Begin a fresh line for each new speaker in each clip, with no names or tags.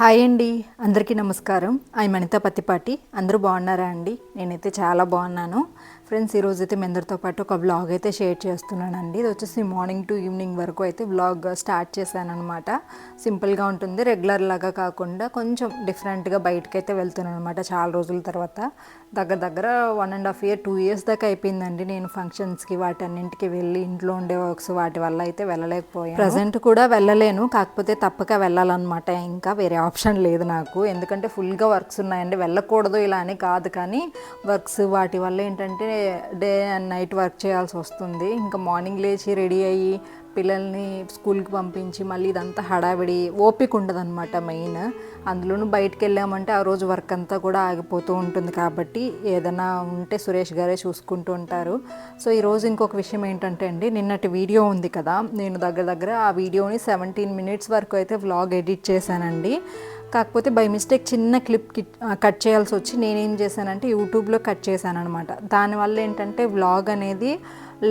Hi అండి అందరికీ నమస్కారం. ఐ మణిత పత్తిపాటి. అందరూ బాగున్నారా అండి? నేనైతే చాలా బాగున్నాను. ఫ్రెండ్స్ ఈరోజు అయితే మీ అందరితో పాటు ఒక వ్లాగ్ అయితే షేర్ చేస్తున్నానండి. ఇది వచ్చేసి మార్నింగ్ టు ఈవినింగ్ వరకు అయితే వ్లాగ్ స్టార్ట్ చేశాను అనమాట సింపుల్గా ఉంటుంది రెగ్యులర్ లాగా కాకుండా కొంచెం డిఫరెంట్గా బయటకు అయితే వెళ్తున్నాను అనమాట చాలా రోజుల తర్వాత. దగ్గర దగ్గర one and half year two years దాకా అయిపోయిందండి నేను ఫంక్షన్స్కి వాటన్నింటికి వెళ్ళి ఇంట్లో ఉండే వర్క్స్ వాటి వల్ల అయితే వెళ్ళలేకపోయాను. ప్రజెంట్ కూడా వెళ్ళలేను కాకపోతే తప్పక వెళ్ళాలన్నమాట. ఇంకా వేరే ఆప్షన్ లేదు నాకు. ఎందుకంటే ఫుల్గా వర్క్స్ ఉన్నాయండి వెళ్ళకూడదు ఇలా అని కాదు కానీ వర్క్స్ వాటి వల్ల ఏంటంటే డే అండ్ నైట్ వర్క్ చేయాల్సి వస్తుంది. ఇంకా మార్నింగ్ లేచి రెడీ అయ్యి పిల్లల్ని స్కూల్కి పంపించి మళ్ళీ ఇదంతా హడావిడి ఓపిక ఉండదన్నమాట మెయిన్. అందులోనూ బయటికి వెళ్ళామంటే ఆ రోజు వర్క్ అంతా కూడా ఆగిపోతూ ఉంటుంది కాబట్టి ఏదైనా ఉంటే సురేష్ గారే చూసుకుంటూ ఉంటారు. సో ఈరోజు ఇంకొక విషయం ఏంటంటే అండి నిన్నటి వీడియో ఉంది కదా. నేను దగ్గర దగ్గర ఆ వీడియోని సెవెంటీన్ మినిట్స్ వరకు అయితే వ్లాగ్ ఎడిట్ చేశానండి. కాకపోతే బై మిస్టేక్ చిన్న క్లిప్ కట్ చేయాల్సి వచ్చి నేనేం చేశానంటే యూట్యూబ్లో కట్ చేశాను అనమాట దానివల్ల ఏంటంటే వ్లాగ్ అనేది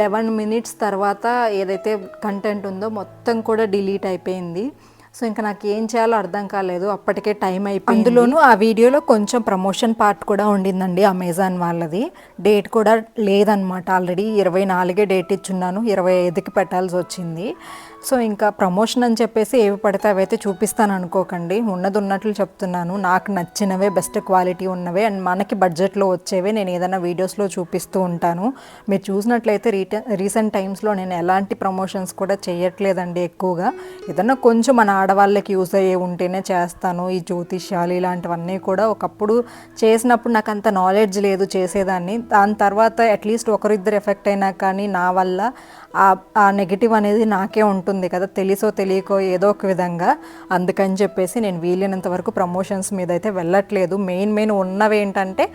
లెవెన్ మినిట్స్ తర్వాత ఏదైతే కంటెంట్ ఉందో మొత్తం కూడా డిలీట్ అయిపోయింది. సో ఇంకా నాకు ఏం చేయాలో అర్థం కాలేదు. అప్పటికే టైం అయిపోయింది. అందులోనూ ఆ వీడియోలో కొంచెం ప్రమోషన్ పార్ట్ కూడా ఉండిందండి అమెజాన్ వాళ్ళది. డేట్ కూడా లేదనమాట ఆల్రెడీ ఇరవై నాలుగే డేట్ ఇచ్చున్నాను. ఇరవై ఐదుకి పెట్టాల్సి వచ్చింది. సో ఇంకా ప్రమోషన్ అని చెప్పేసి ఏవి పడితే అవైతే చూపిస్తాను అనుకోకండి. ఉన్నది ఉన్నట్లు చెప్తున్నాను. నాకు నచ్చినవే బెస్ట్ క్వాలిటీ ఉన్నవే అండ్ మనకి బడ్జెట్లో వచ్చేవే నేను ఏదైనా వీడియోస్లో చూపిస్తూ ఉంటాను. మీరు చూసినట్లయితే రీట రీసెంట్ టైమ్స్లో నేను ఎలాంటి ప్రమోషన్స్ కూడా చేయట్లేదండి ఎక్కువగా. ఏదన్నా కొంచెం మన ఆడవాళ్ళకి యూస్ అయ్యే ఉంటేనే చేస్తాను. ఈ జ్యోతిష్యాలు ఇలాంటివన్నీ కూడా ఒకప్పుడు చేసినప్పుడు నాకు అంత నాలెడ్జ్ లేదు చేసేదాన్ని. దాని తర్వాత అట్లీస్ట్ ఒకరిద్దరు ఎఫెక్ట్ అయినా కానీ నా వల్ల ఆ నెగిటివ్ అనేది నాకే ఉంటుంది కదా తెలిసో తెలియకో ఏదో ఒక విధంగా. అందుకని చెప్పేసి నేను వీలైనంత వరకు ప్రమోషన్స్ మీద అయితే వెళ్ళట్లేదు. మెయిన్ మెయిన్ ఉన్నవి ఏంటంటే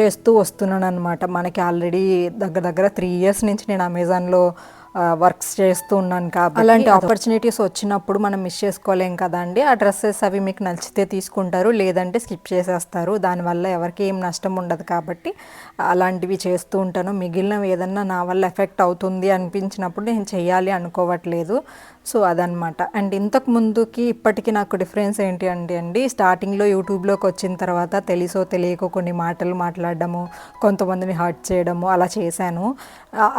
చేస్తూ వస్తున్నాను అనమాట మనకి ఆల్రెడీ దగ్గర దగ్గర త్రీ ఇయర్స్ నుంచి నేను అమెజాన్లో వర్క్స్ చేస్తూ ఉన్నాను కాబట్టి అలాంటి ఆపర్చునిటీస్ వచ్చినప్పుడు మనం మిస్ చేసుకోలేం కదా అండి. ఆ డ్రెస్సెస్ అవి మీకు నచ్చితే తీసుకుంటారు లేదంటే స్కిప్ చేసేస్తారు. దానివల్ల ఎవరికి ఏం నష్టం ఉండదు కాబట్టి అలాంటివి చేస్తూ ఉంటాను. మిగిలినవి ఏదన్నా నా వల్ల ఎఫెక్ట్ అవుతుంది అనిపించినప్పుడు నేను చేయాలి అనుకోవట్లేదు. సో అదనమాట అండ్ ఇంతకు ముందుకి ఇప్పటికి నాకు డిఫరెన్స్ ఏంటి అంటే అండి స్టార్టింగ్లో యూట్యూబ్లోకి వచ్చిన తర్వాత తెలిసో తెలియకో కొన్ని మాటలు మాట్లాడడము కొంతమందిని హర్ట్ చేయడము అలా చేశాను.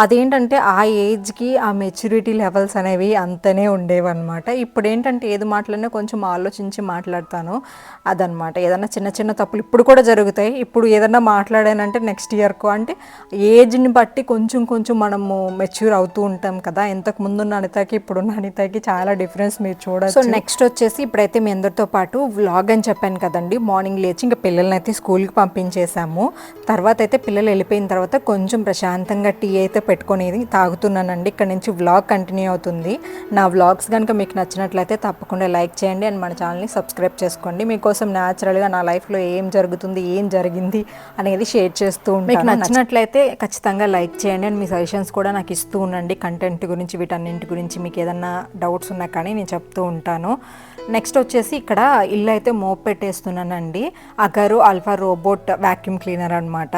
అదేంటంటే ఆ ఏజ్కి ఆ మెచ్యూరిటీ లెవెల్స్ అనేవి అంతనే ఉండేవన్నమాట. ఇప్పుడు ఏంటంటే ఏది మాట్లాడినా కొంచెం ఆలోచించి మాట్లాడతాను. అదనమాట ఏదన్నా చిన్న చిన్న తప్పులు ఇప్పుడు కూడా జరుగుతాయి. ఇప్పుడు ఏదన్నా మాట్లాడానంటే నెక్స్ట్ ఇయర్కు అంటే ఏజ్ని బట్టి కొంచెం కొంచెం మనము మెచ్యూర్ అవుతూ ఉంటాం కదా. ఇంతకు ముందున్న అనితకి ఇప్పుడున్న అనితకి చాలా డిఫరెన్స్ మీరు చూడచ్చు. సో నెక్స్ట్ వచ్చేసి ఇప్పుడైతే మీ అందరితో పాటు వ్లాగ్ అని చెప్పాను కదండి. మార్నింగ్ లేచి ఇంకా పిల్లల్ని అయితే స్కూల్కి పంపించేసాము తర్వాత అయితే పిల్లలు వెళ్ళిపోయిన తర్వాత కొంచెం ప్రశాంతంగా టీ అయితే పెట్టుకునేది తాగుతున్నానండి. ఇక్కడ నుంచి వ్లాగ్ కంటిన్యూ అవుతుంది. నా వ్లాగ్స్ కనుక మీకు నచ్చినట్లయితే తప్పకుండా లైక్ చేయండి అండ్ మన ఛానల్ని సబ్స్క్రైబ్ చేసుకోండి. మీకోసం న్యాచురల్గా నా లైఫ్లో ఏం జరుగుతుంది ఏం జరిగింది అనేది షేర్ చేస్తూ మీకు నచ్చినట్లయితే ఖచ్చితంగా లైక్ చేయండి అండ్ మీ సజెషన్స్ కూడా నాకు ఇస్తూ ఉండండి. కంటెంట్ గురించి వీటన్నింటి గురించి మీకు ఏదన్నా డౌట్స్ ఉన్నా కానీ నేను చెప్తూ ఉంటాను. నెక్స్ట్ వచ్చేసి ఇక్కడ ఇల్లు అయితే మోప్ పెట్టేస్తున్నానండి అగరు అల్ఫా రోబోట్ వ్యాక్యూమ్ క్లీనర్ అనమాట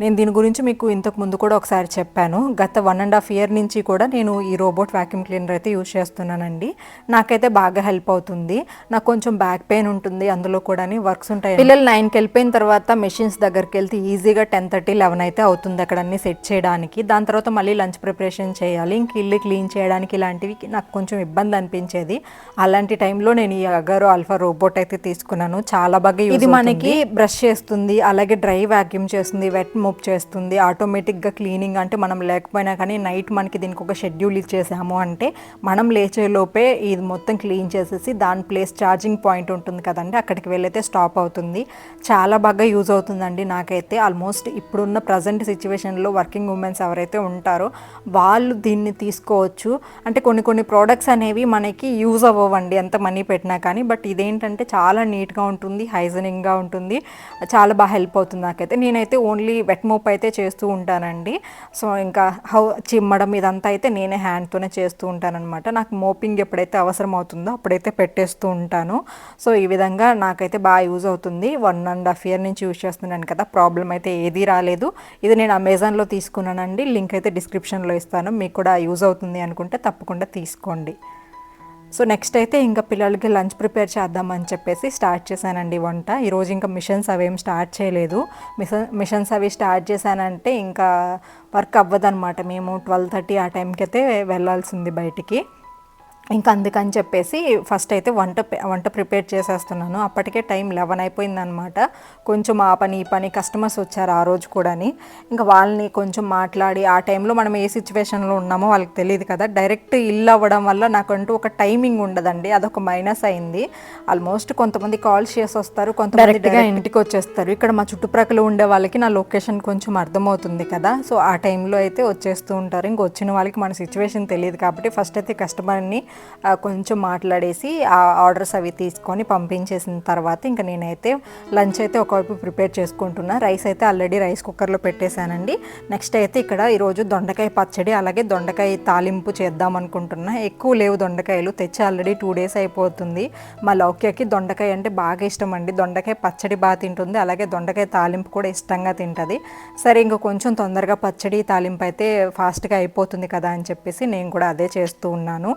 నేను దీని గురించి మీకు ఇంతకు ముందు కూడా ఒకసారి చెప్పాను. గత వన్ అండ్ హాఫ్ ఇయర్ నుంచి కూడా నేను ఈ రోబోట్ వ్యాక్యూమ్ క్లీనర్ అయితే యూజ్ చేస్తున్నానండి. నాకైతే బాగా హెల్ప్ అవుతుంది. నాకు కొంచెం బ్యాక్ పెయిన్ ఉంటుంది. అందులో కూడా వర్క్స్ ఉంటాయి పిల్లలు నైన్కి వెళ్ళిపోయిన తర్వాత మెషిన్స్ దగ్గరికి వెళ్తే ఈజీగా టెన్ థర్టీ లెవెన్ అయితే అవుతుంది అక్కడ అన్ని సెట్ చేయడానికి. దాని తర్వాత మళ్ళీ లంచ్ ప్రిపరేషన్ చేయాలి. ఇంక ఇల్లు క్లీన్ చేయడానికి ఇలాంటివి నాకు కొంచెం ఇబ్బంది అనిపించేది. అలాంటి టైంలో నేను ఈ అగరో అల్ఫా రోబోట్ అయితే తీసుకున్నాను. చాలా బాగా ఇది మనకి బ్రష్ చేస్తుంది అలాగే డ్రై వ్యాక్యూమ్ చేస్తుంది వెట్ మూవ్ చేస్తుంది ఆటోమేటిక్గా క్లీనింగ్ అంటే మనం లేకపోయినా కానీ నైట్ మనకి దీనికి ఒక షెడ్యూల్ ఇచ్చేసాము అంటే మనం లేచే లోపే ఇది మొత్తం క్లీన్ చేసేసి దాని ప్లేస్ ఛార్జింగ్ పాయింట్ ఉంటుంది కదండి అక్కడికి వెళ్ళైతే స్టాప్ అవుతుంది. చాలా బాగా యూజ్ అవుతుందండి నాకైతే. ఆల్మోస్ట్ ఇప్పుడున్న ప్రజెంట్ సిచ్యువేషన్లో వర్కింగ్ ఉమెన్స్ ఎవరైతే ఉంటారో వాళ్ళు దీన్ని తీసుకోవచ్చు. అంటే కొన్ని కొన్ని ప్రోడక్ట్స్ అనేవి మనకి యూజ్ అవ్వండి ఎంత మనీ పెట్టినా కానీ బట్ ఇదేంటంటే చాలా నీట్గా ఉంటుంది హైజనింగ్గా ఉంటుంది చాలా బాగా హెల్ప్ అవుతుంది నాకైతే. నేనైతే ఓన్లీ వెట్ మోప్ అయితే చేస్తూ ఉంటానండి. సో ఇంకా హౌ చిమ్మడం ఇదంతా అయితే నేనే హ్యాండ్తోనే చేస్తూ ఉంటానన్నమాట. నాకు మోపింగ్ ఎప్పుడైతే అవసరం అవుతుందో అప్పుడైతే పెట్టేస్తూ ఉంటాను. సో ఈ విధంగా నాకైతే బాగా యూజ్ అవుతుంది. వన్ అండ్ హాఫ్ ఇయర్ నుంచి యూజ్ చేస్తున్నాను కదా ప్రాబ్లం అయితే ఏదీ రాలేదు. ఇది నేను అమెజాన్లో తీసుకున్నానండి. లింక్ అయితే డిస్క్రిప్షన్లో ఇస్తాను. మీకు కూడా యూజ్ అవుతుంది అనుకుంటే తప్పకుండా తీసుకోండి. సో నెక్స్ట్ అయితే ఇంకా పిల్లలకి లంచ్ ప్రిపేర్ చేద్దామని చెప్పేసి స్టార్ట్ చేశానండి వంట. ఈరోజు ఇంకా మిషన్స్ అవేం స్టార్ట్ చేయలేదు. మిషన్ మిషన్స్ అవి స్టార్ట్ చేశానంటే ఇంకా వర్క్ అవ్వదనమాట మేము ట్వెల్వ్ థర్టీ ఆ టైంకి అయితే వెళ్ళాల్సింది బయటికి. ఇంకా అందుకని చెప్పేసి ఫస్ట్ అయితే వంట వంట ప్రిపేర్ చేసేస్తున్నాను. అప్పటికే టైం లెవెన్ అయిపోయిందనమాట కొంచెం ఆ పని ఈ పని కస్టమర్స్ వచ్చారు ఆ రోజు కూడాని. ఇంకా వాళ్ళని కొంచెం మాట్లాడి ఆ టైంలో మనం ఏ సిచ్యువేషన్లో ఉన్నామో వాళ్ళకి తెలియదు కదా. డైరెక్ట్ ఇల్లు అవ్వడం వల్ల నాకంటూ ఒక టైమింగ్ ఉండదండి. అదొక మైనస్ అయింది. ఆల్మోస్ట్ కొంతమంది కాల్స్ చేసి వస్తారు కొంతమంది డైరెక్ట్గా ఇంటికి వచ్చేస్తారు ఇక్కడ మా చుట్టుప్రక్కల ఉండే వాళ్ళకి నా లొకేషన్ కొంచెం అర్థమవుతుంది కదా. సో ఆ టైంలో అయితే వచ్చేస్తూ ఉంటారు. ఇంక వచ్చిన వాళ్ళకి మన సిచ్యువేషన్ తెలియదు కాబట్టి ఫస్ట్ అయితే కస్టమర్ని కొంచెం మాట్లాడేసి ఆ ఆర్డర్స్ అవి తీసుకొని పంపించేసిన తర్వాత ఇంకా నేనైతే లంచ్ అయితే ఒకవైపు ప్రిపేర్ చేసుకుంటున్నా. రైస్ అయితే ఆల్రెడీ రైస్ కుక్కర్లో పెట్టేశానండి. నెక్స్ట్ అయితే ఇక్కడ ఈరోజు దొండకాయ పచ్చడి అలాగే దొండకాయ తాలింపు చేద్దాం అనుకుంటున్నా. ఎక్కువ లేవు దొండకాయలు తెచ్చి ఆల్రెడీ టూ డేస్ అయిపోతుంది. మా లౌక్యకి దొండకాయ అంటే బాగా ఇష్టం అండి దొండకాయ పచ్చడి బాగా తింటుంది అలాగే దొండకాయ తాలింపు కూడా ఇష్టంగా తింటుంది. సరే ఇంకా కొంచెం తొందరగా పచ్చడి తాలింపు అయితే ఫాస్ట్గా అయిపోతుంది కదా అని చెప్పేసి నేను కూడా అదే చేస్తూ ఉన్నాను.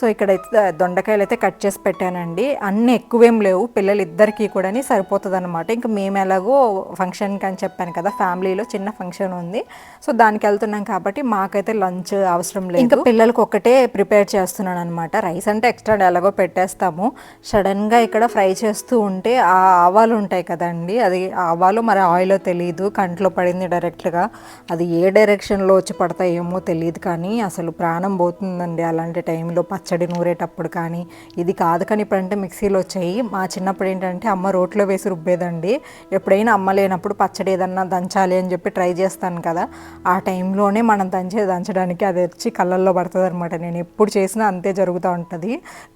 సో ఇక్కడైతే దొండకాయలు అయితే కట్ చేసి పెట్టానండి. అన్నీ ఎక్కువేం లేవు పిల్లలు ఇద్దరికీ కూడా సరిపోతుంది అనమాట ఇంకా మేము ఎలాగో ఫంక్షన్కి అని చెప్పాను కదా ఫ్యామిలీలో చిన్న ఫంక్షన్ ఉంది. సో దానికి వెళ్తున్నాం కాబట్టి మాకైతే లంచ్ అవసరం లేదు. ఇంకా పిల్లలకి ఒక్కటే ప్రిపేర్ చేస్తున్నాను అనమాట రైస్ అంటే ఎక్స్ట్రా ఎలాగో పెట్టేస్తాము. సడన్గా ఇక్కడ ఫ్రై చేస్తూ ఉంటే ఆ ఆవాలు ఉంటాయి కదండి అది ఆవాలు మరి ఆయిల్ తెలియదు కంట్లో పడింది డైరెక్ట్గా. అది ఏ డైరెక్షన్లో వచ్చి పడతాయేమో తెలియదు కానీ అసలు ప్రాణం పోతుందండి అలాంటి టైంలో పచ్చడి నూరేటప్పుడు కానీ ఇది కాదు కానీ ఇప్పుడంటే మిక్సీలో వచ్చాయి. మా చిన్నప్పుడు ఏంటంటే అమ్మ రోట్లో వేసి రుబ్బేదండి. ఎప్పుడైనా అమ్మ లేనప్పుడు పచ్చడి ఏదన్నా దంచాలి అని చెప్పి ట్రై చేస్తాను కదా. ఆ టైంలోనే మనం దంచే దంచడానికి అది వచ్చి కళ్ళల్లో పడుతుంది అనమాట నేను ఎప్పుడు చేసినా అంతే జరుగుతూ ఉంటుంది.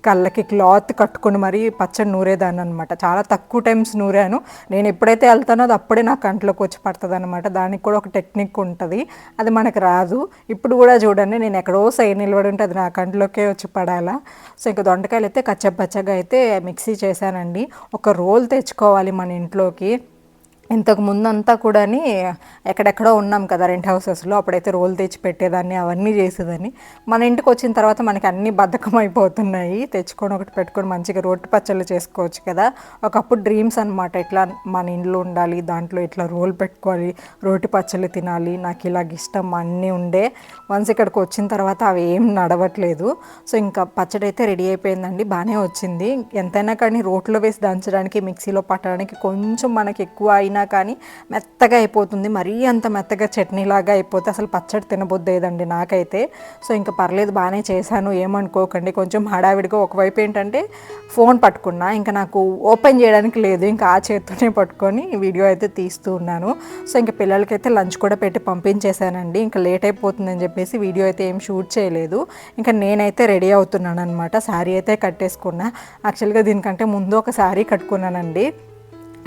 కళ్ళకి క్లాత్ కట్టుకొని మరీ పచ్చడి నూరేదాన్ని అనమాట చాలా తక్కువ టైమ్స్ నూరాను. నేను ఎప్పుడైతే వెళ్తానో అది అప్పుడే నా కంట్లోకి వచ్చి పడుతుంది అనమాట దానికి కూడా ఒక టెక్నిక్ ఉంటుంది. అది మనకు రాదు. ఇప్పుడు కూడా చూడండి నేను ఎక్కడో సైడ్ నిలబడి ఉంటే అది నా కంట్లోకే వచ్చి పడాలా? సో ఇంకా దొండకాయలు అయితే కచ్చపచ్చగా అయితే మిక్సీ చేశానండి. ఒక రోల్ తెచ్చుకోవాలి మన ఇంట్లోకి. ఇంతకు ముందంతా కూడాని ఎక్కడెక్కడో ఉన్నాం కదా రెంట్ హౌసెస్లో అప్పుడైతే రోల్ తెచ్చి పెట్టేదాన్ని అవన్నీ చేసేదాన్ని. మన ఇంటికి వచ్చిన తర్వాత మనకి అన్ని బద్ధకం అయిపోతున్నాయి. తెచ్చుకొని ఒకటి పెట్టుకొని మంచిగా రోటి పచ్చళ్ళు చేసుకోవచ్చు కదా. ఒకప్పుడు డ్రీమ్స్ అనమాట ఇట్లా మన ఇంట్లో ఉండాలి దాంట్లో ఇట్లా రోల్ పెట్టుకోవాలి రోటి పచ్చళ్ళు తినాలి నాకు ఇలాగ ఇష్టం అన్నీ ఉండే. వన్స్ ఇక్కడికి వచ్చిన తర్వాత అవి ఏం నడవట్లేదు. సో ఇంకా పచ్చడి అయితే రెడీ అయిపోయిందండి బాగానే వచ్చింది. ఎంతైనా కానీ రోట్లో వేసి దంచడానికి మిక్సీలో పట్టడానికి కొంచెం మనకి ఎక్కువ అయిన కానీ మెత్తగా అయిపోతుంది. మరీ అంత మెత్తగా చట్నీలాగా అయిపోతే అసలు పచ్చడి తినబుద్దేదండి నాకైతే. సో ఇంకా పర్లేదు బాగానే చేశాను. ఏమనుకోకండి. కొంచెం హడావిడిగా ఒకవైపు ఏంటంటే ఫోన్ పట్టుకున్నా ఇంకా నాకు ఓపెన్ చేయడానికి లేదు. ఇంకా ఆ చేత్తోనే పట్టుకొని వీడియో అయితే తీస్తూ ఉన్నాను. సో ఇంకా పిల్లలకైతే లంచ్ కూడా పెట్టి పంపించేశానండి. ఇంకా లేట్ అయిపోతుందని చెప్పేసి వీడియో అయితే ఏం షూట్ చేయలేదు. ఇంకా నేనైతే రెడీ అవుతున్నాను అనమాట శారీ అయితే కట్టేసుకున్నా. యాక్చువల్గా దీనికంటే ముందు ఒక శారీ కట్టుకున్నానండి.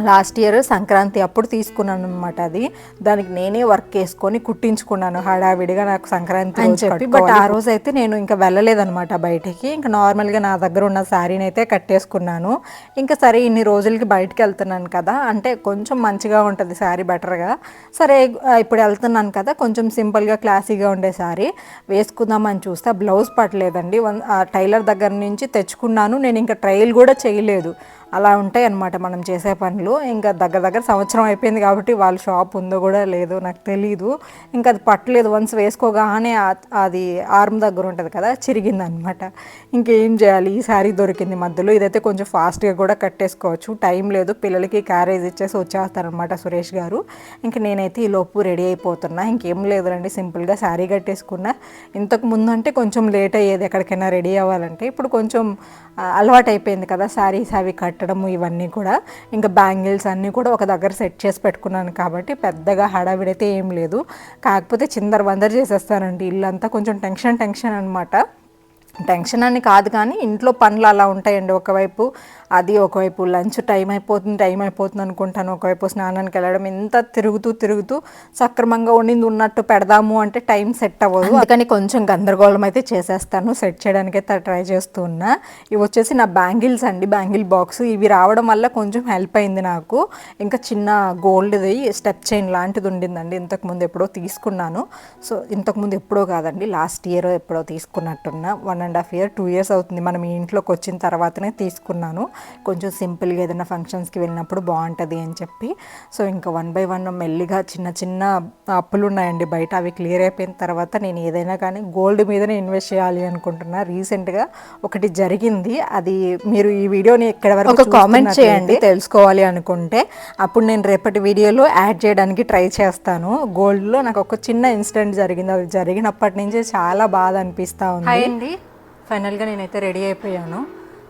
లాస్ట్ ఇయర్ సంక్రాంతి అప్పుడు తీసుకున్నాను అనమాట అది. దానికి నేనే వర్క్ వేసుకొని కుట్టించుకున్నాను హడావిడిగా నాకు సంక్రాంతి అని చెప్పి బట్ ఆ రోజు అయితే నేను ఇంకా వెళ్ళలేదన్నమాట బయటికి. ఇంకా నార్మల్గా నా దగ్గర ఉన్న శారీని అయితే కట్టేసుకున్నాను. ఇంకా సరే ఇన్ని రోజులకి బయటికి వెళ్తున్నాను కదా అంటే కొంచెం మంచిగా ఉంటుంది శారీ బెటర్గా. సరే ఇప్పుడు వెళ్తున్నాను కదా కొంచెం సింపుల్గా క్లాసీగా ఉండే శారీ వేసుకుందామని చూస్తే బ్లౌజ్ పట్టలేదండి. వన్- ఆ టైలర్ దగ్గర నుంచి తెచ్చుకున్నాను. నేను ఇంకా ట్రయల్ కూడా చేయలేదు. అలా ఉంటాయి అన్నమాట మనం చేసే పనులు. ఇంకా దగ్గర దగ్గర సంవత్సరం అయిపోయింది కాబట్టి వాళ్ళ షాప్ ఉందో కూడా లేదో నాకు తెలీదు. ఇంకా అది పట్టలేదు. వన్స్ వేసుకోగానే అది ఆర్మ్ దగ్గర ఉంటుంది కదా చిరిగింది అనమాట ఇంకేం చేయాలి? ఈ శారీ దొరికింది మధ్యలో. ఇదైతే కొంచెం ఫాస్ట్గా కూడా కట్టేసుకోవచ్చు. టైం లేదు. పిల్లలకి క్యారేజ్ ఇచ్చేసి వచ్చేస్తారనమాట సురేష్ గారు. ఇంక నేనైతే ఈ లోపు రెడీ అయిపోతున్నా. ఇంకేం లేదులండి. సింపుల్గా శారీ కట్టేసుకున్నా. ఇంతకు ముందు అంటే కొంచెం లేట్ అయ్యేది ఎక్కడికైనా రెడీ అవ్వాలంటే. ఇప్పుడు కొంచెం అలవాటు అయిపోయింది కదా శారీస్ అవి కట్టడము ఇవన్నీ కూడా. ఇంకా బ్యాంగిల్స్ అన్నీ కూడా ఒక దగ్గర సెట్ చేసి పెట్టుకున్నాను కాబట్టి పెద్దగా హడావిడైతే ఏం లేదు. కాకపోతే చిందర వందర చేసేస్తానండి. ఇల్లంతా కొంచెం టెన్షన్ టెన్షన్ అనమాట టెన్షన్ అని కాదు కానీ ఇంట్లో పనులు అలా ఉంటాయండి. ఒకవైపు అది ఒకవైపు లంచ్ టైం అయిపోతుంది టైం అయిపోతుంది అనుకుంటాను. ఒకవైపు స్నానానికి వెళ్ళడం ఎంత తిరుగుతూ తిరుగుతూ సక్రమంగా ఉండింది ఉన్నట్టు పెడదాము అంటే టైం సెట్ అవ్వదు. అందుకని కొంచెం గందరగోళం అయితే చేసేస్తాను సెట్ చేయడానికి అయితే ట్రై చేస్తూ ఉన్నా ఇవి వచ్చేసి నా బ్యాంగిల్స్ అండి బ్యాంగిల్ బాక్స్. ఇవి రావడం వల్ల కొంచెం హెల్ప్ అయింది నాకు. ఇంకా చిన్న గోల్డ్ది స్టెప్ చైన్ లాంటిది ఉండిందండి ఇంతకుముందు ఎప్పుడో తీసుకున్నాను. సో ఇంతకుముందు ఎప్పుడో కాదండి లాస్ట్ ఇయర్ ఎప్పుడో తీసుకున్నట్టున్నా. One and half year two years అవుతుంది. మనం ఈ ఇంట్లోకి వచ్చిన తర్వాతనే తీసుకున్నాను. కొంచెం సింపుల్గా ఏదైనా ఫంక్షన్స్కి వెళ్ళినప్పుడు బాగుంటుంది అని చెప్పి. సో ఇంకా వన్ బై వన్ మెల్లిగా చిన్న చిన్న అప్పులు ఉన్నాయండి బయట. అవి క్లియర్ అయిపోయిన తర్వాత నేను ఏదైనా కానీ గోల్డ్ మీదనే ఇన్వెస్ట్ చేయాలి అనుకుంటున్నా. రీసెంట్గా ఒకటి జరిగింది. అది మీరు ఈ వీడియోని ఇక్కడ వరకు కామెంట్ చేయండి. తెలుసుకోవాలి అనుకుంటే అప్పుడు నేను రేపటి వీడియోలో యాడ్ చేయడానికి ట్రై చేస్తాను. గోల్డ్లో నాకు ఒక చిన్న ఇన్సిడెంట్ జరిగింది. అది జరిగినప్పటి నుంచి చాలా బాధ అనిపిస్తూ ఉంది. ఫైనల్గా నేనైతే రెడీ అయిపోయాను.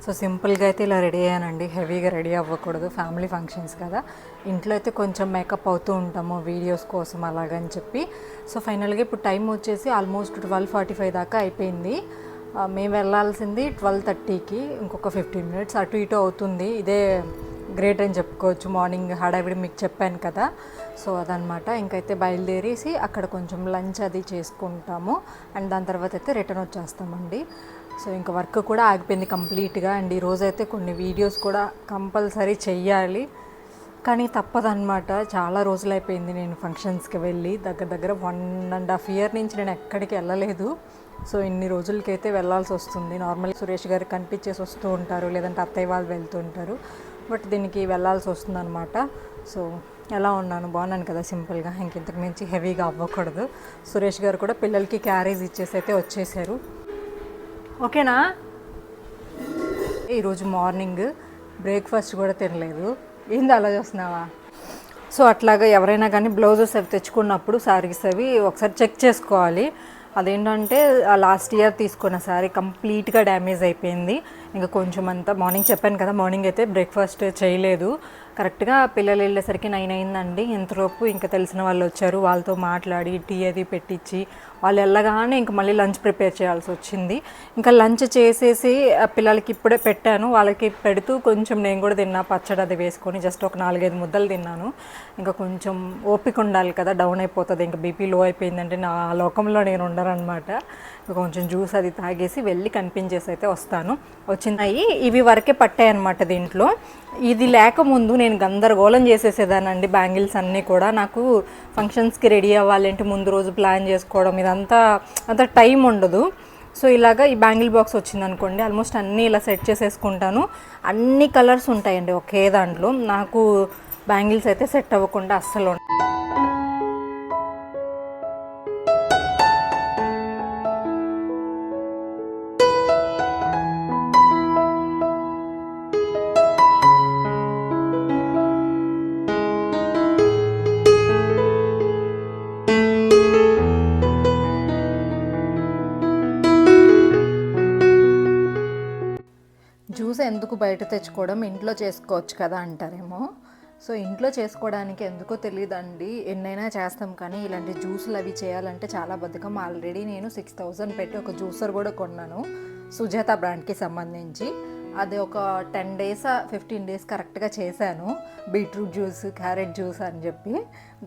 సో సింపుల్గా అయితే ఇలా రెడీ అయ్యానండి. హెవీగా రెడీ అవ్వకూడదు. ఫ్యామిలీ ఫంక్షన్స్ కదా. ఇంట్లో అయితే కొంచెం మేకప్ అవుతూ ఉంటాము వీడియోస్ కోసం అలాగని చెప్పి. సో ఫైనల్గా ఇప్పుడు టైం వచ్చేసి ఆల్మోస్ట్ ట్వెల్వ్ ఫార్టీ ఫైవ్ దాకా అయిపోయింది. మేము వెళ్ళాల్సింది ట్వెల్వ్ థర్టీకి ఇంకొక ఫిఫ్టీన్ మినిట్స్ అటు ఇటు అవుతుంది. ఇదే గ్రేట్ అని చెప్పుకోవచ్చు. మార్నింగ్ హడావిడి మీకు చెప్పాను కదా. సో అదనమాట. ఇంకైతే బయలుదేరేసి అక్కడ కొంచెం లంచ్ అది చేసుకుంటాము. అండ్ దాని తర్వాత అయితే రిటర్న్ వచ్చేస్తామండి. సో ఇంకా వర్క్ కూడా ఆగిపోయింది కంప్లీట్గా. అండ్ ఈరోజు అయితే కొన్ని వీడియోస్ కూడా కంపల్సరీ చెయ్యాలి. కానీ తప్పదనమాట చాలా రోజులు అయిపోయింది నేను ఫంక్షన్స్కి వెళ్ళి. దగ్గర దగ్గర వన్ అండ్ హాఫ్ ఇయర్ నుంచి నేను ఎక్కడికి వెళ్ళలేదు. సో ఇన్ని రోజులకైతే వెళ్ళాల్సి వస్తుంది. నార్మల్ సురేష్ గారు కనిపించేసి వస్తూ ఉంటారు. లేదంటే అత్తయ్య వాళ్ళు వెళ్తూ ఉంటారు. బట్ దీనికి వెళ్ళాల్సి వస్తుంది అనమాట సో ఎలా ఉన్నాను? బాగున్నాను కదా సింపుల్గా. ఇంకెంతకు మించి హెవీగా అవ్వకూడదు. సురేష్ గారు కూడా పిల్లలకి క్యారేజ్ ఇచ్చేసి అయితే వచ్చేసారు. ఓకేనా? ఈరోజు మార్నింగ్ బ్రేక్ఫాస్ట్ కూడా తినలేదు. ఏంది అలా చూస్తున్నావా? సో అట్లాగా ఎవరైనా కానీ బ్లౌజెస్ అవి తెచ్చుకున్నప్పుడు శారీస్ అవి ఒకసారి చెక్ చేసుకోవాలి. అదేంటంటే లాస్ట్ ఇయర్ తీసుకున్న శారీ కంప్లీట్గా డ్యామేజ్ అయిపోయింది. ఇంకా కొంచెం అంతా మార్నింగ్ చెప్పాను కదా మార్నింగ్ అయితే బ్రేక్ఫాస్ట్ చేయలేదు. కరెక్ట్గా పిల్లలు వెళ్ళేసరికి నైన్ అయిందండి. ఇంతలోపు ఇంకా తెలిసిన వాళ్ళు వచ్చారు. వాళ్ళతో మాట్లాడి టీ అది పెట్టించి వాళ్ళు వెళ్ళగానే ఇంకా మళ్ళీ లంచ్ ప్రిపేర్ చేయాల్సి వచ్చింది. ఇంకా లంచ్ చేసేసి పిల్లలకి ఇప్పుడే పెట్టాను. వాళ్ళకి పెడుతూ కొంచెం నేను కూడా తిన్నా పచ్చడి అది వేసుకొని జస్ట్ ఒక నాలుగైదు ముద్దలు తిన్నాను. ఇంకా కొంచెం ఓపిక ఉండాలి కదా డౌన్ అయిపోతుంది. ఇంకా బీపీ లో అయిపోయిందంటే నా లోకంలో నేను ఉండనమాట కొంచెం జ్యూస్ అది తాగేసి వెళ్ళి కనిపించేసి అయితే వస్తాను. వచ్చినాయి. ఇవి వరకే పట్టాయి అనమాట దీంట్లో. ఇది లేకముందు నేను గందరగోళం చేసేసేదానండి బ్యాంగిల్స్ అన్నీ కూడా. నాకు ఫంక్షన్స్కి రెడీ అవ్వాలంటే ముందు రోజు ప్లాన్ చేసుకోవడం అనేది అంత టైం ఉండదు. సో ఇలాగా ఈ బ్యాంగిల్ బాక్స్ వచ్చింది అనుకోండి ఆల్మోస్ట్ అన్నీ ఇలా సెట్ చేసేసుకుంటాను. అన్ని కలర్స్ ఉంటాయండి ఒకే దాంట్లో. నాకు బ్యాంగిల్స్ అయితే సెట్ అవ్వకుండా అస్సలు బయట తెచ్చుకోవడం ఇంట్లో చేసుకోవచ్చు కదా అంటారేమో. సో ఇంట్లో చేసుకోవడానికి ఎందుకో తెలియదండి ఎన్నైనా చేస్తాం కానీ ఇలాంటి జ్యూసులు అవి చేయాలంటే చాలా బద్ధకం. ఆల్రెడీ నేను సిక్స్ థౌజండ్ పెట్టి ఒక జ్యూసర్ కూడా కొన్నాను. సుజాత బ్రాండ్కి సంబంధించి. అది ఒక టెన్ డేస్ ఫిఫ్టీన్ డేస్ కరెక్ట్గా చేశాను. బీట్రూట్ జ్యూస్ క్యారెట్ జ్యూస్ అని చెప్పి.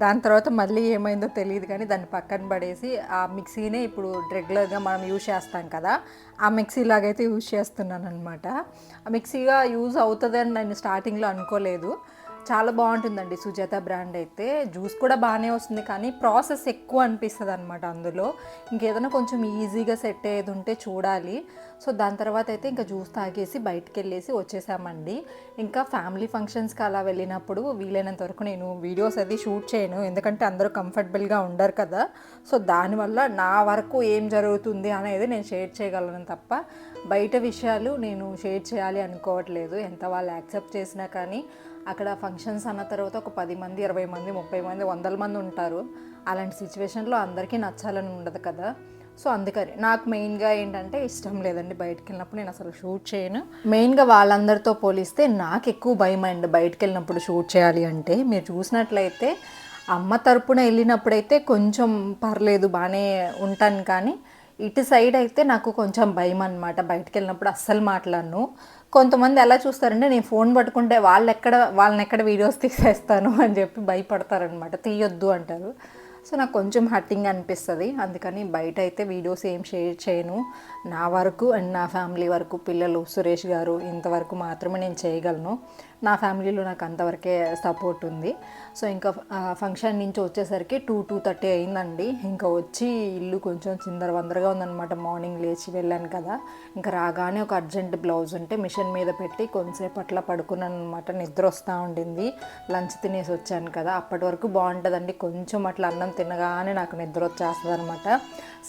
దాని తర్వాత మళ్ళీ ఏమైందో తెలియదు కానీ దాన్ని పక్కన పడేసి ఆ మిక్సీనే ఇప్పుడు రెగ్యులర్గా మనం యూజ్ చేస్తాం కదా ఆ మిక్సీ లాగైతే యూజ్ చేస్తున్నాను అనమాట ఆ మిక్సీగా యూజ్ అవుతుందని నేను స్టార్టింగ్లో అనుకోలేదు. చాలా బాగుంటుందండి సుజాత బ్రాండ్ అయితే. జ్యూస్ కూడా బాగానే వస్తుంది కానీ ప్రాసెస్ ఎక్కువ అనిపిస్తుంది అనమాట అందులో. ఇంకేదైనా కొంచెం ఈజీగా సెట్ అయ్యేది ఉంటే చూడాలి. సో దాని తర్వాత అయితే ఇంకా జ్యూస్ తాగేసి బయటకు వెళ్ళేసి వచ్చేసామండి. ఇంకా ఫ్యామిలీ ఫంక్షన్స్కి అలా వెళ్ళినప్పుడు వీలైనంత వరకు నేను వీడియోస్ అది షూట్ చేయను. ఎందుకంటే అందరూ కంఫర్టబుల్గా ఉండరు కదా. సో దానివల్ల నా వరకు ఏం జరుగుతుంది అనేది నేను షేర్ చేయగలను తప్ప బయట విషయాలు నేను షేర్ చేయాలి అనుకోవట్లేదు. ఎంత వాళ్ళు యాక్సెప్ట్ చేసినా కానీ అక్కడ ఫంక్షన్స్ అన్న తర్వాత ఒక పది మంది ఇరవై మంది ముప్పై మంది వందల మంది ఉంటారు. అలాంటి సిచ్యువేషన్లో అందరికీ నచ్చాలని ఉండదు కదా. సో అందుకని నాకు మెయిన్గా ఏంటంటే ఇష్టం లేదండి బయటకు వెళ్ళినప్పుడు. నేను అసలు షూట్ చేయను. మెయిన్గా వాళ్ళందరితో పోలిస్తే నాకు ఎక్కువ భయం అండి బయటకు వెళ్ళినప్పుడు షూట్ చేయాలి అంటే. మీరు చూసినట్లయితే అమ్మ తరపున వెళ్ళినప్పుడైతే కొంచెం పర్లేదు బాగానే ఉంటాను. కానీ ఇటు సైడ్ అయితే నాకు కొంచెం భయం అనమాట బయటకు వెళ్ళినప్పుడు అస్సలు మాట్లాడను. కొంతమంది ఎలా చూస్తారంటే నేను ఫోన్ పట్టుకుంటే వాళ్ళు ఎక్కడ వాళ్ళని ఎక్కడ వీడియోస్ తీసేస్తాను అని చెప్పి భయపడతారనమాట తీయొద్దు అంటారు. సో నాకు కొంచెం హట్టింగ్ అనిపిస్తుంది. అందుకని బయట అయితే వీడియోస్ ఏం షేర్ చేయను. నా వరకు అండ్ నా ఫ్యామిలీ వరకు పిల్లలు సురేష్ గారు ఇంతవరకు మాత్రమే నేను చేయగలను. నా ఫ్యామిలీలో నాకు అంతవరకే సపోర్ట్ ఉంది. సో ఇంకా ఫంక్షన్ నుంచి వచ్చేసరికి టూ టూ థర్టీ అయిందండి. ఇంకా వచ్చి ఇల్లు కొంచెం చిందరవందరగా ఉందన్నమాట. మార్నింగ్ లేచి వెళ్ళాను కదా. ఇంకా రాగానే ఒక అర్జెంట్ బ్లౌజ్ ఉంటే మిషన్ మీద పెట్టి కొంతసేపు అట్లా పడుకున్నాను అనమాట నిద్ర వస్తూ ఉండింది. లంచ్ తినేసి వచ్చాను కదా. అప్పటి వరకు బాగుంటుందండి. కొంచెం అట్లా అన్నం తినగానే నాకు నిద్ర వచ్చేస్తుంది అనమాట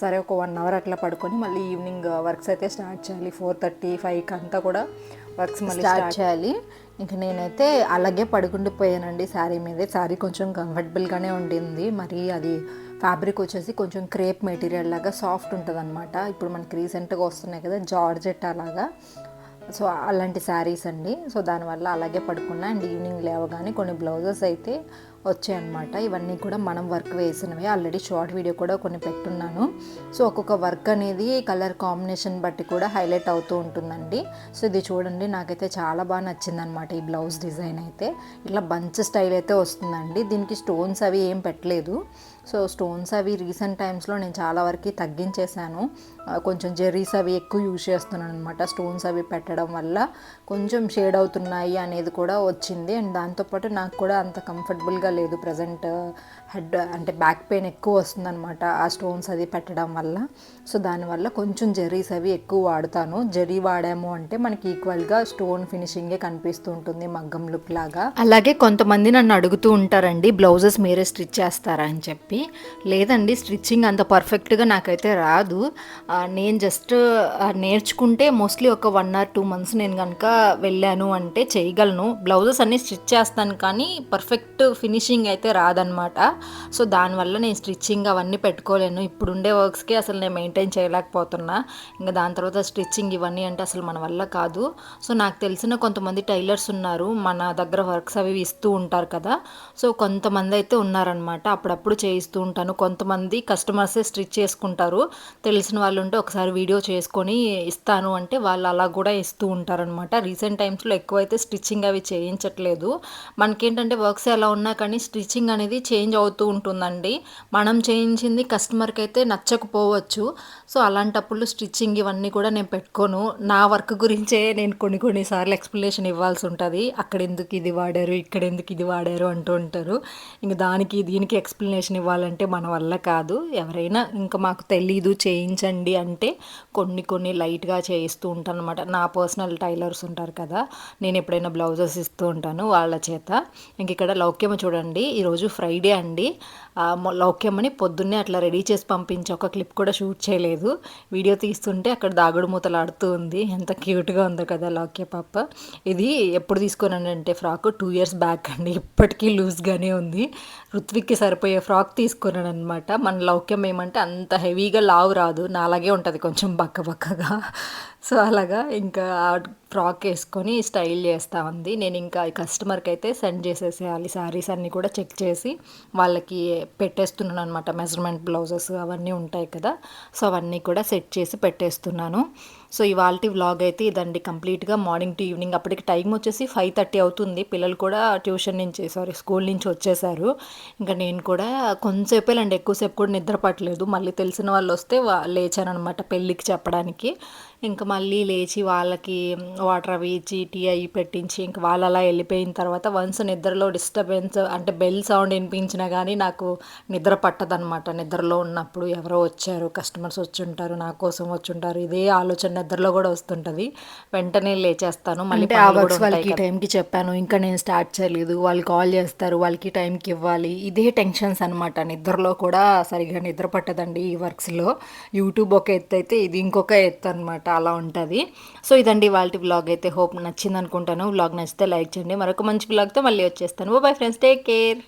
సరే ఒక వన్ అవర్ అట్లా పడుకొని మళ్ళీ ఈవినింగ్ వర్క్స్ అయితే స్టార్ట్ చేయాలి. ఫోర్ థర్టీ ఫైవ్కి అంతా కూడా వర్క్స్ మళ్ళీ స్టార్ట్ చేయాలి. ఇంక నేనైతే అలాగే పడుకుండిపోయానండి. శారీ మీదే శారీ కొంచెం కంఫర్టబుల్గానే ఉండింది. మరి అది ఫ్యాబ్రిక్ వచ్చేసి కొంచెం క్రేప్ మెటీరియల్ లాగా సాఫ్ట్ ఉంటుంది అనమాట ఇప్పుడు మనకి రీసెంట్గా వస్తున్నాయి కదా జార్జెట్ అలాగా. సో అలాంటి శారీస్ అండి. సో దానివల్ల అలాగే పడుకున్నా. అండ్ ఈవినింగ్ లేవగానే కొన్ని బ్లౌజెస్ అయితే వచ్చాయన్నమాట. ఇవన్నీ కూడా మనం వర్క్ వేసినవి. ఆల్రెడీ షార్ట్ వీడియో కూడా కొన్ని పెట్టున్నాను. సో ఒక్కొక్క వర్క్ అనేది కలర్ కాంబినేషన్ బట్టి కూడా హైలైట్ అవుతూ ఉంటుందండి. సో ఇది చూడండి నాకైతే చాలా బాగా నచ్చిందనమాట ఈ బ్లౌజ్ డిజైన్ అయితే. ఇట్లా బంచ్ స్టైల్ అయితే వస్తుందండి. దీనికి స్టోన్స్ అవి ఏం పెట్టలేదు. సో స్టోన్స్ అవి రీసెంట్ టైమ్స్లో నేను చాలా వరకు తగ్గించేశాను. కొంచెం జెర్రీస్ అవి ఎక్కువ యూజ్ చేస్తున్నాను అనమాట స్టోన్స్ అవి పెట్టడం వల్ల కొంచెం షేడ్ అవుతున్నాయి అనేది కూడా వచ్చింది. అండ్ దాంతోపాటు నాకు కూడా అంత కంఫర్టబుల్గా లేదు ప్రజెంట్ హెడ్ అంటే బ్యాక్ పెయిన్ ఎక్కువ వస్తుందన్నమాట ఆ స్టోన్స్ అది పెట్టడం వల్ల. సో దానివల్ల కొంచెం జెర్రీస్ అవి ఎక్కువ వాడుతాను. జెర్రీ వాడాము అంటే మనకి ఈక్వల్గా స్టోన్ ఫినిషింగే కనిపిస్తూ ఉంటుంది మగ్గం లుక్ లాగా. అలాగే కొంతమంది నన్ను అడుగుతూ ఉంటారండి బ్లౌజెస్ మీరే స్టిచ్ చేస్తారా? అని చెప్పి. లేదండి స్టిచ్చింగ్ అంత పర్ఫెక్ట్గా నాకైతే రాదు. నేను జస్ట్ నేర్చుకుంటే మోస్ట్లీ ఒక వన్ ఆర్ టూ మంత్స్ నేను కనుక వెళ్ళాను అంటే చేయగలను. బ్లౌజెస్ అన్నీ స్టిచ్ చేస్తాను కానీ పర్ఫెక్ట్ ఫినిషింగ్ అయితే రాదనమాట. సో దానివల్ల నేను స్టిచ్చింగ్ అవన్నీ పెట్టుకోలేను. ఇప్పుడుండే వర్క్స్కి అసలు నేను మెయింటైన్ చేయలేకపోతున్నా. ఇంకా దాని తర్వాత స్టిచ్చింగ్ ఇవన్నీ అంటే అసలు మన వల్ల కాదు. సో నాకు తెలిసిన కొంతమంది టైలర్స్ ఉన్నారు. మన దగ్గర వర్క్స్ అవి ఇస్తూ ఉంటారు కదా. సో కొంతమంది అయితే ఉన్నారనమాట. అప్పుడప్పుడు చేయిస్తూ ఉంటాను. కొంతమంది కస్టమర్సే స్టిచ్ చేసుకుంటారు. తెలిసిన వాళ్ళు ఉంటే ఒకసారి వీడియో చేసుకొని ఇస్తాను అంటే వాళ్ళు అలా కూడా ఇస్తూ ఉంటారనమాట రీసెంట్ టైమ్స్లో ఎక్కువైతే స్టిచ్చింగ్ అవి చేయించట్లేదు. మనకేంటంటే వర్క్స్ ఎలా ఉన్నా కానీ స్టిచ్చింగ్ అనేది చేంజ్ అవుతూ ఉంటుందండి. మనం చేయించింది కస్టమర్కి అయితే నచ్చకపోవచ్చు. సో అలాంటప్పుడు స్టిచ్చింగ్ ఇవన్నీ కూడా నేను పెట్టుకోను. నా వర్క్ గురించే నేను కొన్ని కొన్నిసార్లు ఎక్స్ప్లెనేషన్ ఇవ్వాల్సి ఉంటుంది. అక్కడ ఎందుకు ఇది వాడారు? ఇక్కడ ఎందుకు ఇది వాడారు? అంటూ ఉంటారు. ఇంక దానికి దీనికి ఎక్స్ప్లెనేషన్ ఇవ్వాలంటే మన వల్ల కాదు. ఎవరైనా ఇంకా మాకు తెలీదు చేయించండి అంటే కొన్ని కొన్ని లైట్గా చేయిస్తూ ఉంటాను అనమాట నా పర్సనల్ టైలర్స్ ఉంటారు కదా నేను ఎప్పుడైనా బ్లౌజెస్ ఇస్తూ ఉంటాను వాళ్ళ చేత. ఇంక ఇక్కడ లౌక్యమ చూడండి ఈరోజు ఫ్రైడే అండి. ఆ, లౌక్యమని పొద్దున్నే అట్లా రెడీ చేసి పంపించి ఒక క్లిప్ కూడా షూట్ చేయలేదు. వీడియో తీస్తుంటే అక్కడ దాగుడు మూతలాడుతూ ఉంది. ఎంత క్యూట్గా ఉందో కదా లౌక్య పాప. ఇది ఎప్పుడు తీసుకున్నానంటే ఫ్రాక్ టూ ఇయర్స్ బ్యాక్ అండి. ఇప్పటికీ లూజ్గానే ఉంది. ఋత్విక్కి సరిపోయే ఫ్రాక్ తీసుకున్నాను అనమాట మన లౌక్యం ఏమంటే అంత హెవీగా లావు రాదు. నాలాగే ఉంటుంది కొంచెం బక్క బక్కగా. సో అలాగా ఇంకా ఫ్రాక్ వేసుకొని స్టైల్ చేస్తూ ఉంది. నేను ఇంకా కస్టమర్కి అయితే సెండ్ చేసేసేయాలి శారీస్ అన్నీ కూడా చెక్ చేసి వాళ్ళకి పెట్టేస్తున్నాను అనమాట మెజర్మెంట్ బ్లౌజెస్ అవన్నీ ఉంటాయి కదా సో అవన్నీ కూడా సెట్ చేసి పెట్టేస్తున్నాను. సో ఇవాళ వ్లాగ్ అయితే ఇదండి. కంప్లీట్గా మార్నింగ్ టు ఈవినింగ్ అప్పటికి టైం వచ్చేసి ఫైవ్ థర్టీ అవుతుంది. పిల్లలు కూడా ట్యూషన్ నుంచి సారీ స్కూల్ నుంచి వచ్చేసారు. ఇంకా నేను కూడా కొంతసేపే లేండి ఎక్కువసేపు కూడా నిద్రపట్టలేదు మళ్ళీ తెలిసిన వాళ్ళు వస్తే లేచాను లేచాననమాట పెళ్ళికి చెప్పడానికి. ఇంకా మళ్ళీ లేచి వాళ్ళకి వాటర్ అవి ఇచ్చి టీ అవి పెట్టించి ఇంకా వాళ్ళు అలా వెళ్ళిపోయిన తర్వాత వన్స్ నిద్రలో డిస్టర్బెన్స్ అంటే బెల్ సౌండ్ వినిపించినా కానీ నాకు నిద్ర పట్టదనమాట నిద్రలో ఉన్నప్పుడు ఎవరో వచ్చారు కస్టమర్స్ వచ్చి ఉంటారు నా కోసం వచ్చి ఉంటారు ఇదే ఆలోచన నిద్రలో కూడా వస్తుంటుంది. వెంటనే లేచేస్తాను మళ్ళీ
వాళ్ళకి. టైంకి చెప్పాను ఇంకా నేను స్టార్ట్ చేయలేదు వాళ్ళు కాల్ చేస్తారు వాళ్ళకి టైంకి ఇవ్వాలి. ఇదే టెన్షన్స్ అనమాట నిద్రలో కూడా సరిగా నిద్ర పట్టదండి ఈ వర్క్స్లో. యూట్యూబ్ ఒక ఎత్తు అయితే ఇది ఇంకొక ఎత్తు అనమాట అలా ఉంటుంది. సో ఇదండి వాళ్ళ వ్లాగ్ అయితే హోప్ నచ్చింది అనుకుంటాను వ్లాగ్ నచ్చితే లైక్ చేయండి. మరొక మంచి వ్లాగ్తో మళ్ళీ వచ్చేస్తాను. Bye friends take care